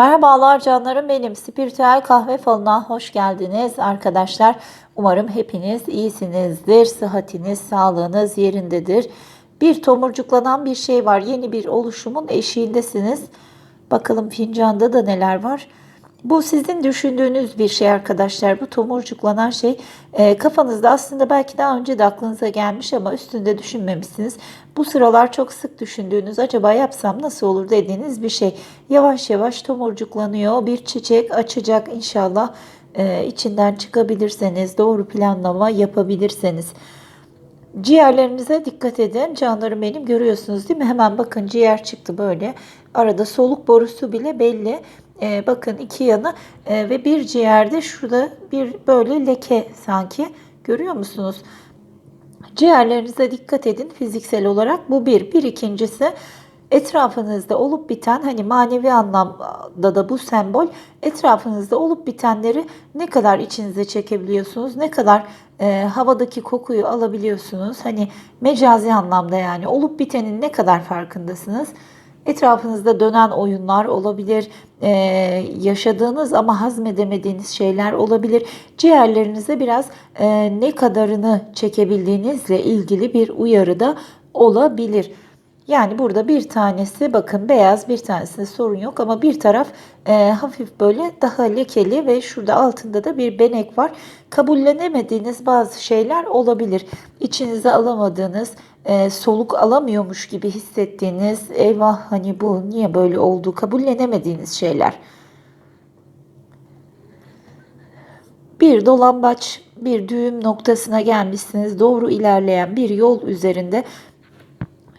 Merhabalar canlarım benim. Spiritüel kahve falına hoş geldiniz arkadaşlar. Umarım hepiniz iyisinizdir. Sıhhatiniz, sağlığınız yerindedir. Bir tomurcuklanan bir şey var. Yeni bir oluşumun eşiğindesiniz. Bakalım fincanda da neler var. Bu sizin düşündüğünüz bir şey arkadaşlar. Bu tomurcuklanan şey e, kafanızda aslında belki daha önce de aklınıza gelmiş ama üstünde düşünmemişsiniz. Bu sıralar çok sık düşündüğünüz acaba yapsam nasıl olur dediğiniz bir şey. Yavaş yavaş tomurcuklanıyor. Bir çiçek açacak inşallah. E, içinden çıkabilirseniz, doğru planlama yapabilirseniz. Ciğerlerinize dikkat edin. Canlarım benim görüyorsunuz değil mi? Hemen bakın ciğer çıktı böyle. Arada soluk borusu bile belli. Ee, bakın iki yanı Ee, ve bir ciğerde şurada bir böyle leke sanki. Görüyor musunuz? Ciğerlerinize dikkat edin fiziksel olarak. Bu bir. Bir ikincisi etrafınızda olup biten hani manevi anlamda da bu sembol etrafınızda olup bitenleri ne kadar içinize çekebiliyorsunuz, ne kadar e, havadaki kokuyu alabiliyorsunuz. Hani mecazi anlamda yani olup bitenin ne kadar farkındasınız. Etrafınızda dönen oyunlar olabilir, e, yaşadığınız ama hazmedemediğiniz şeyler olabilir. Ciğerlerinize biraz e, ne kadarını çekebildiğinizle ilgili bir uyarı da olabilir. Yani burada bir tanesi bakın beyaz bir tanesinde sorun yok ama bir taraf e, hafif böyle daha lekeli ve şurada altında da bir benek var. Kabullenemediğiniz bazı şeyler olabilir. İçinize alamadığınız, e, soluk alamıyormuş gibi hissettiğiniz, eyvah hani bu niye böyle oldu kabullenemediğiniz şeyler. Bir dolambaç, bir düğüm noktasına gelmişsiniz. Doğru ilerleyen bir yol üzerinde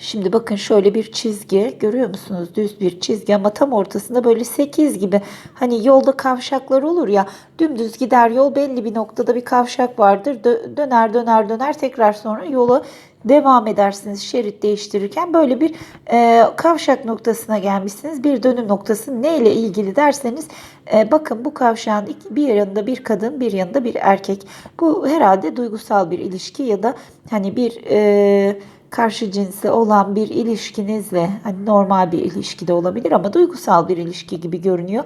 Şimdi bakın şöyle bir çizgi görüyor musunuz? Düz bir çizgi ama tam ortasında böyle 8 gibi. Hani yolda kavşaklar olur ya dümdüz gider yol belli bir noktada bir kavşak vardır. Dö- döner döner döner tekrar sonra yola devam edersiniz şerit değiştirirken. Böyle bir e, kavşak noktasına gelmişsiniz. Bir dönüm noktası neyle ilgili derseniz e, bakın bu kavşağın bir yanında bir kadın bir yanında bir erkek. Bu herhalde duygusal bir ilişki ya da hani bir... E, karşı cinsle olan bir ilişkinizle hani normal bir ilişki de olabilir ama duygusal bir ilişki gibi görünüyor.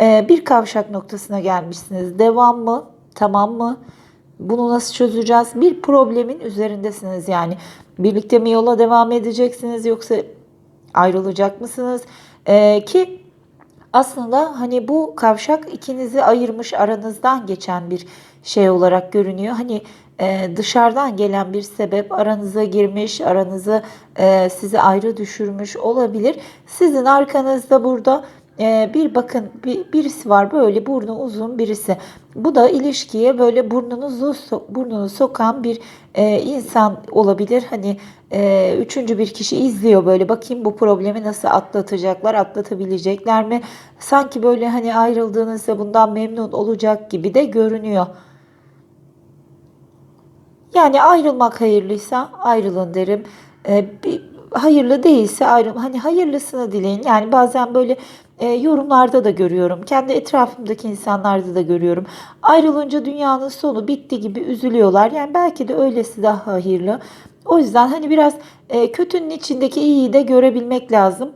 Ee, bir kavşak noktasına gelmişsiniz. Devam mı? Tamam mı? Bunu nasıl çözeceğiz? Bir problemin üzerindesiniz yani. Birlikte mi yola devam edeceksiniz yoksa ayrılacak mısınız? Ee, ki aslında hani bu kavşak ikinizi ayırmış aranızdan geçen bir şey olarak görünüyor. Hani e, dışarıdan gelen bir sebep aranıza girmiş, aranızı e, sizi ayrı düşürmüş olabilir. Sizin arkanızda burada e, bir bakın bir, birisi var böyle burnu uzun birisi. Bu da ilişkiye böyle burnunuzu burnunu sokan bir e, insan olabilir. Hani e, üçüncü bir kişi izliyor böyle bakayım bu problemi nasıl atlatacaklar, atlatabilecekler mi? Sanki böyle hani ayrıldığınızda bundan memnun olacak gibi de görünüyor. Yani ayrılmak hayırlıysa ayrılın derim. Ee, bir, hayırlı değilse ayrıl. Hani hayırlısını dileyin. Yani bazen böyle e, yorumlarda da görüyorum. Kendi etrafımdaki insanlarda da görüyorum. Ayrılınca dünyanın sonu bitti gibi üzülüyorlar. Yani belki de öylesi daha hayırlı. O yüzden hani biraz e, kötünün içindeki iyiyi de görebilmek lazım.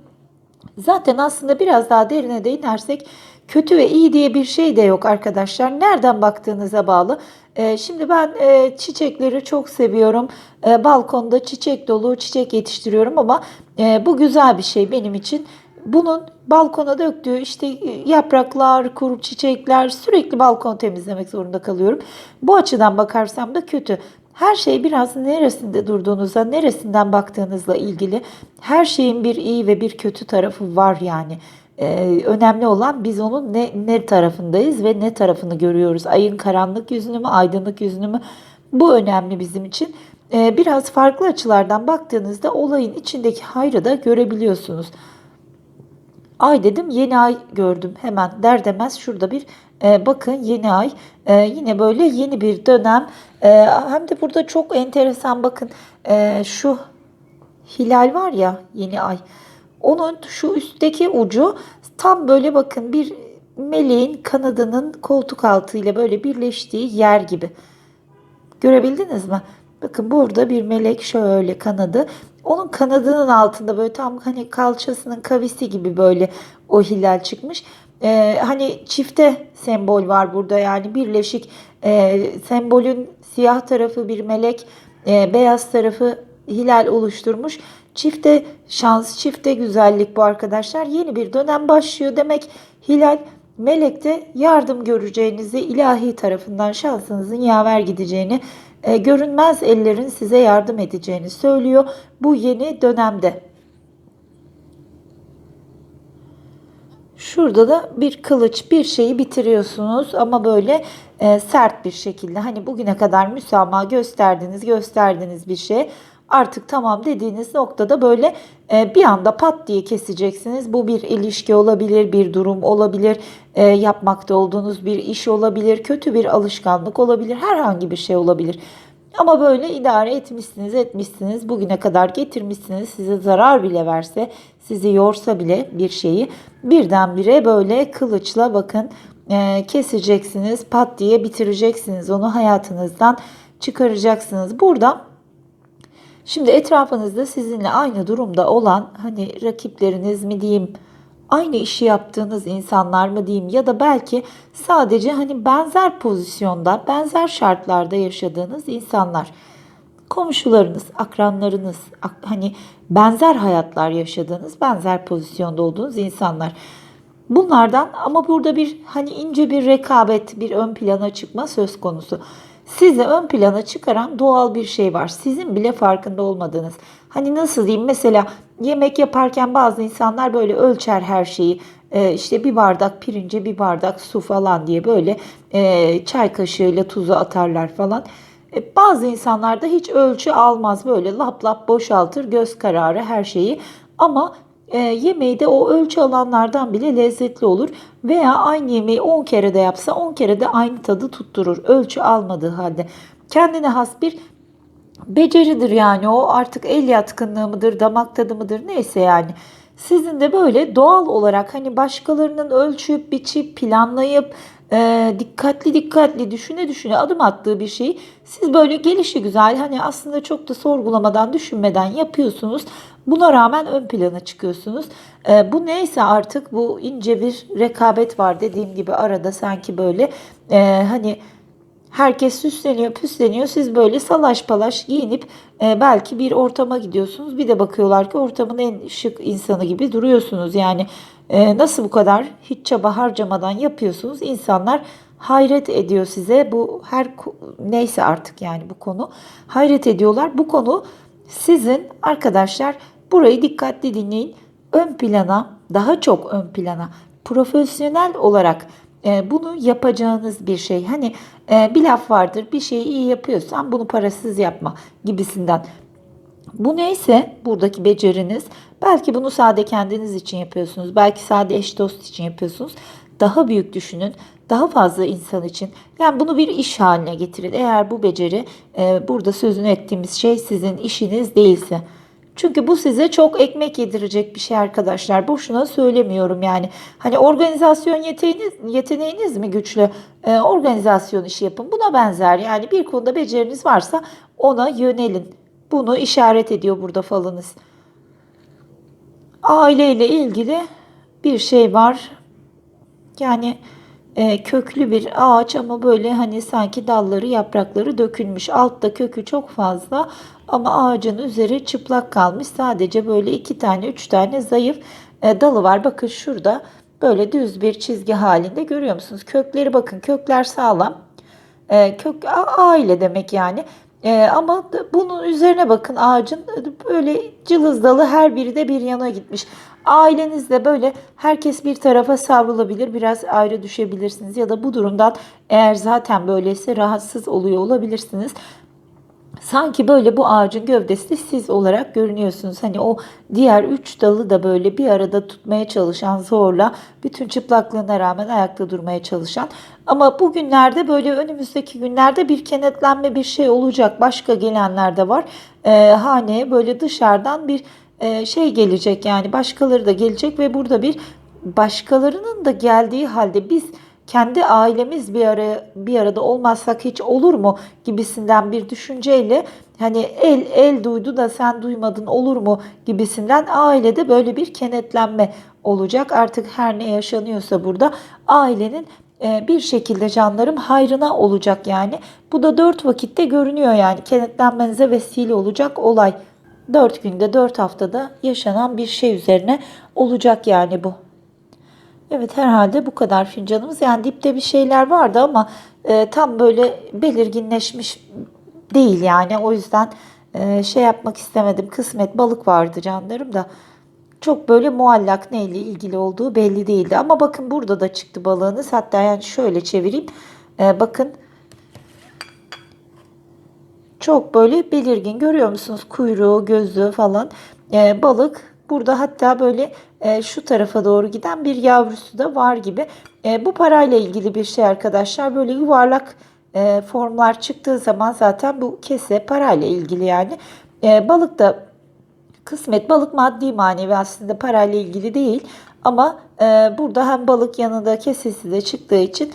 Zaten aslında biraz daha derine de inersek kötü ve iyi diye bir şey de yok arkadaşlar. Nereden baktığınıza bağlı. Ee, şimdi ben e, çiçekleri çok seviyorum. Ee, balkonda çiçek dolu çiçek yetiştiriyorum ama e, bu güzel bir şey benim için. Bunun balkona döktüğü işte e, yapraklar, kuru çiçekler sürekli balkon temizlemek zorunda kalıyorum. Bu açıdan bakarsam da kötü. Her şey biraz neresinde durduğunuzla, neresinden baktığınızla ilgili. Her şeyin bir iyi ve bir kötü tarafı var yani. Ee, önemli olan biz onun ne, ne tarafındayız ve ne tarafını görüyoruz. Ayın karanlık yüzünü mü, aydınlık yüzünü mü? Bu önemli bizim için. Ee, biraz farklı açılardan baktığınızda olayın içindeki hayrı da görebiliyorsunuz. Ay dedim yeni ay gördüm hemen der demez şurada bir e, bakın yeni ay E, yine böyle yeni bir dönem E, hem de burada çok enteresan bakın e, şu hilal var ya yeni ay onun şu üstteki ucu tam böyle bakın bir meleğin kanadının koltuk altıyla böyle birleştiği yer gibi. Görebildiniz mi? Bakın burada bir melek şöyle kanadı. Onun kanadının altında böyle tam hani kalçasının kavisi gibi böyle o hilal çıkmış. Ee, hani çifte sembol var burada yani birleşik e, sembolün siyah tarafı bir melek, e, beyaz tarafı hilal oluşturmuş. Çifte şans, çifte güzellik bu arkadaşlar. Yeni bir dönem başlıyor demek. Hilal melekte yardım göreceğinizi, ilahi tarafından şansınızın yaver gideceğini, e, görünmez ellerin size yardım edeceğini söylüyor bu yeni dönemde. Şurada da bir kılıç bir şeyi bitiriyorsunuz ama böyle e, sert bir şekilde. Hani bugüne kadar müsamaha gösterdiniz gösterdiniz bir şey. Artık tamam dediğiniz noktada böyle e, bir anda pat diye keseceksiniz. Bu bir ilişki olabilir, bir durum olabilir, e, yapmakta olduğunuz bir iş olabilir, kötü bir alışkanlık olabilir, herhangi bir şey olabilir. Ama böyle idare etmişsiniz, etmişsiniz, bugüne kadar getirmişsiniz. Size zarar bile verse, sizi yorsa bile bir şeyi birdenbire böyle kılıçla bakın e, keseceksiniz, pat diye bitireceksiniz. Onu hayatınızdan çıkaracaksınız. Burada şimdi etrafınızda sizinle aynı durumda olan hani rakipleriniz mi diyeyim, aynı işi yaptığınız insanlar mı diyeyim ya da belki sadece hani benzer pozisyonda, benzer şartlarda yaşadığınız insanlar. Komşularınız, akranlarınız, ak- hani benzer hayatlar yaşadığınız, benzer pozisyonda olduğunuz insanlar. Bunlardan ama burada bir hani ince bir rekabet, bir ön plana çıkma söz konusu. Sizi ön plana çıkaran doğal bir şey var. Sizin bile farkında olmadığınız. Hani nasıl diyeyim mesela yemek yaparken bazı insanlar böyle ölçer her şeyi. Ee, işte bir bardak pirince bir bardak su falan diye böyle e, çay kaşığıyla tuzu atarlar falan. E, bazı insanlar da hiç ölçü almaz böyle lap lap boşaltır göz kararı her şeyi. Ama e, yemeği de o ölçü alanlardan bile lezzetli olur. Veya aynı yemeği 10 kere de yapsa 10 kere de aynı tadı tutturur. Ölçü almadığı halde. Kendine has bir beceridir yani o artık el yatkınlığı mıdır, damak tadı mıdır neyse yani. Sizin de böyle doğal olarak hani başkalarının ölçüp, biçip, planlayıp e, dikkatli dikkatli düşüne düşüne adım attığı bir şeyi siz böyle gelişi güzel hani aslında çok da sorgulamadan düşünmeden yapıyorsunuz. Buna rağmen ön plana çıkıyorsunuz. E, bu neyse artık bu ince bir rekabet var dediğim gibi arada sanki böyle e, hani Herkes süsleniyor, püsleniyor. Siz böyle salaş palaş giyinip e, belki bir ortama gidiyorsunuz. Bir de bakıyorlar ki ortamın en şık insanı gibi duruyorsunuz. Yani e, nasıl bu kadar hiç çaba harcamadan yapıyorsunuz? İnsanlar hayret ediyor size. Bu her neyse artık yani bu konu hayret ediyorlar. Bu konu sizin arkadaşlar burayı dikkatli dinleyin. Ön plana, daha çok ön plana profesyonel olarak e, bunu yapacağınız bir şey. Hani e, bir laf vardır bir şeyi iyi yapıyorsan bunu parasız yapma gibisinden. Bu neyse buradaki beceriniz belki bunu sade kendiniz için yapıyorsunuz. Belki sade eş dost için yapıyorsunuz. Daha büyük düşünün. Daha fazla insan için. Yani bunu bir iş haline getirin. Eğer bu beceri e, burada sözünü ettiğimiz şey sizin işiniz değilse. Çünkü bu size çok ekmek yedirecek bir şey arkadaşlar. Boşuna söylemiyorum yani. Hani organizasyon yeteneğiniz, yeteneğiniz mi güçlü? Ee, organizasyon işi yapın. Buna benzer yani bir konuda beceriniz varsa ona yönelin. Bunu işaret ediyor burada falınız. Aileyle ilgili bir şey var. Yani e, köklü bir ağaç ama böyle hani sanki dalları yaprakları dökülmüş. Altta kökü çok fazla ama ağacın üzeri çıplak kalmış. Sadece böyle iki tane üç tane zayıf e, dalı var. Bakın şurada böyle düz bir çizgi halinde görüyor musunuz? Kökleri bakın kökler sağlam. E, kök aile demek yani. E, ama bunun üzerine bakın ağacın böyle cılız dalı her biri de bir yana gitmiş. Ailenizde böyle herkes bir tarafa savrulabilir, biraz ayrı düşebilirsiniz ya da bu durumdan eğer zaten böyleyse rahatsız oluyor olabilirsiniz. Sanki böyle bu ağacın gövdesi siz olarak görünüyorsunuz. Hani o diğer üç dalı da böyle bir arada tutmaya çalışan zorla bütün çıplaklığına rağmen ayakta durmaya çalışan. Ama bugünlerde böyle önümüzdeki günlerde bir kenetlenme bir şey olacak. Başka gelenler de var. Ee, haneye böyle dışarıdan bir e, şey gelecek yani başkaları da gelecek ve burada bir başkalarının da geldiği halde biz kendi ailemiz bir araya bir arada olmazsak hiç olur mu gibisinden bir düşünceyle hani el el duydu da sen duymadın olur mu gibisinden ailede böyle bir kenetlenme olacak. Artık her ne yaşanıyorsa burada ailenin e, bir şekilde canlarım hayrına olacak yani. Bu da dört vakitte görünüyor yani kenetlenmenize vesile olacak olay. Dört günde dört haftada yaşanan bir şey üzerine olacak yani bu. Evet herhalde bu kadar fincanımız. Yani dipte bir şeyler vardı ama e, tam böyle belirginleşmiş değil yani. O yüzden e, şey yapmak istemedim. Kısmet balık vardı canlarım da. Çok böyle muallak neyle ilgili olduğu belli değildi. Ama bakın burada da çıktı balığınız. Hatta yani şöyle çevireyim. E, bakın çok böyle belirgin görüyor musunuz? Kuyruğu, gözü falan. E, balık burada hatta böyle e, şu tarafa doğru giden bir yavrusu da var gibi. E, bu parayla ilgili bir şey arkadaşlar. Böyle yuvarlak e, formlar çıktığı zaman zaten bu kese parayla ilgili yani. E, balık da kısmet balık maddi manevi aslında parayla ilgili değil. Ama e, burada hem balık yanında kesesi de çıktığı için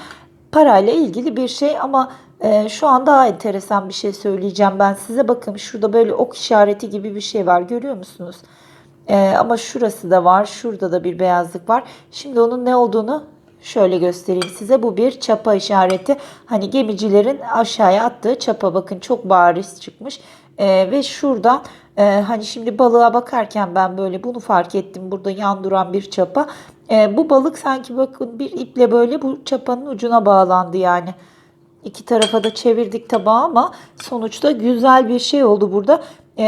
parayla ilgili bir şey ama e, şu an daha enteresan bir şey söyleyeceğim ben size. Bakın şurada böyle ok işareti gibi bir şey var görüyor musunuz? E, ama şurası da var. Şurada da bir beyazlık var. Şimdi onun ne olduğunu şöyle göstereyim size. Bu bir çapa işareti. Hani gemicilerin aşağıya attığı çapa bakın çok bariz çıkmış. E, ve şuradan e, hani şimdi balığa bakarken ben böyle bunu fark ettim. Burada yan duran bir çapa. E, bu balık sanki bakın bir iple böyle bu çapanın ucuna bağlandı yani. İki tarafa da çevirdik tabağı ama sonuçta güzel bir şey oldu burada. E,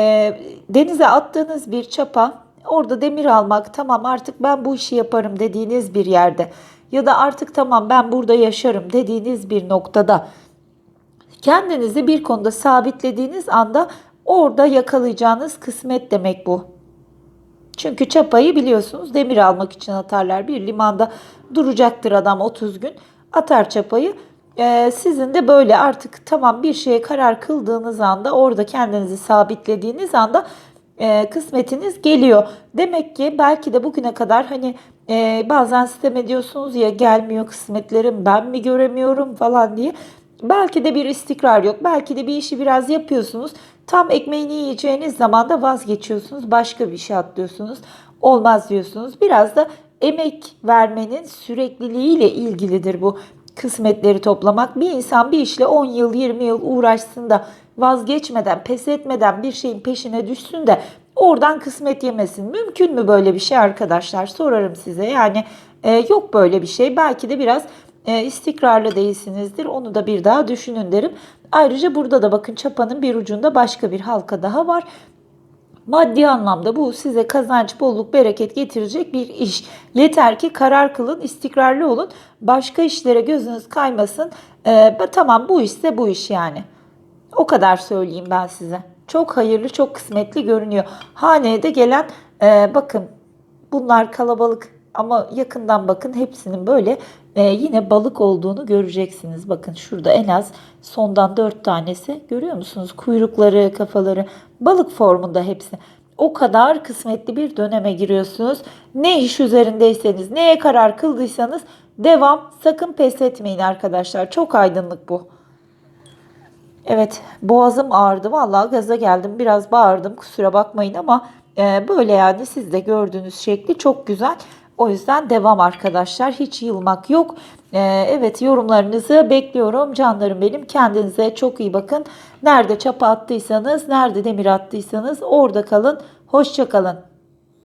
denize attığınız bir çapa orada demir almak tamam artık ben bu işi yaparım dediğiniz bir yerde ya da artık tamam ben burada yaşarım dediğiniz bir noktada kendinizi bir konuda sabitlediğiniz anda orada yakalayacağınız kısmet demek bu. Çünkü çapayı biliyorsunuz demir almak için atarlar. Bir limanda duracaktır adam 30 gün. Atar çapayı. Ee, sizin de böyle artık tamam bir şeye karar kıldığınız anda orada kendinizi sabitlediğiniz anda e, kısmetiniz geliyor. Demek ki belki de bugüne kadar hani e, bazen sistem ediyorsunuz ya gelmiyor kısmetlerim ben mi göremiyorum falan diye. Belki de bir istikrar yok. Belki de bir işi biraz yapıyorsunuz. Tam ekmeğini yiyeceğiniz zaman da vazgeçiyorsunuz. Başka bir şey atlıyorsunuz. Olmaz diyorsunuz. Biraz da emek vermenin sürekliliğiyle ilgilidir bu kısmetleri toplamak. Bir insan bir işle 10 yıl 20 yıl uğraşsın da vazgeçmeden, pes etmeden bir şeyin peşine düşsün de oradan kısmet yemesin. Mümkün mü böyle bir şey arkadaşlar? Sorarım size. Yani e, yok böyle bir şey. Belki de biraz e, istikrarlı değilsinizdir. Onu da bir daha düşünün derim. Ayrıca burada da bakın çapanın bir ucunda başka bir halka daha var. Maddi anlamda bu size kazanç, bolluk, bereket getirecek bir iş. Yeter ki karar kılın, istikrarlı olun. Başka işlere gözünüz kaymasın. Ee, tamam bu işse bu iş yani. O kadar söyleyeyim ben size. Çok hayırlı, çok kısmetli görünüyor. Haneye de gelen e, bakın bunlar kalabalık ama yakından bakın hepsinin böyle e, yine balık olduğunu göreceksiniz. Bakın şurada en az sondan 4 tanesi görüyor musunuz? Kuyrukları, kafaları balık formunda hepsi. O kadar kısmetli bir döneme giriyorsunuz. Ne iş üzerindeyseniz, neye karar kıldıysanız devam. Sakın pes etmeyin arkadaşlar. Çok aydınlık bu. Evet boğazım ağrıdı. Vallahi gaza geldim. Biraz bağırdım. Kusura bakmayın ama e, böyle yani siz de gördüğünüz şekli çok güzel. O yüzden devam arkadaşlar. Hiç yılmak yok. Ee, evet yorumlarınızı bekliyorum. Canlarım benim. Kendinize çok iyi bakın. Nerede çapa attıysanız, nerede demir attıysanız orada kalın. Hoşça kalın.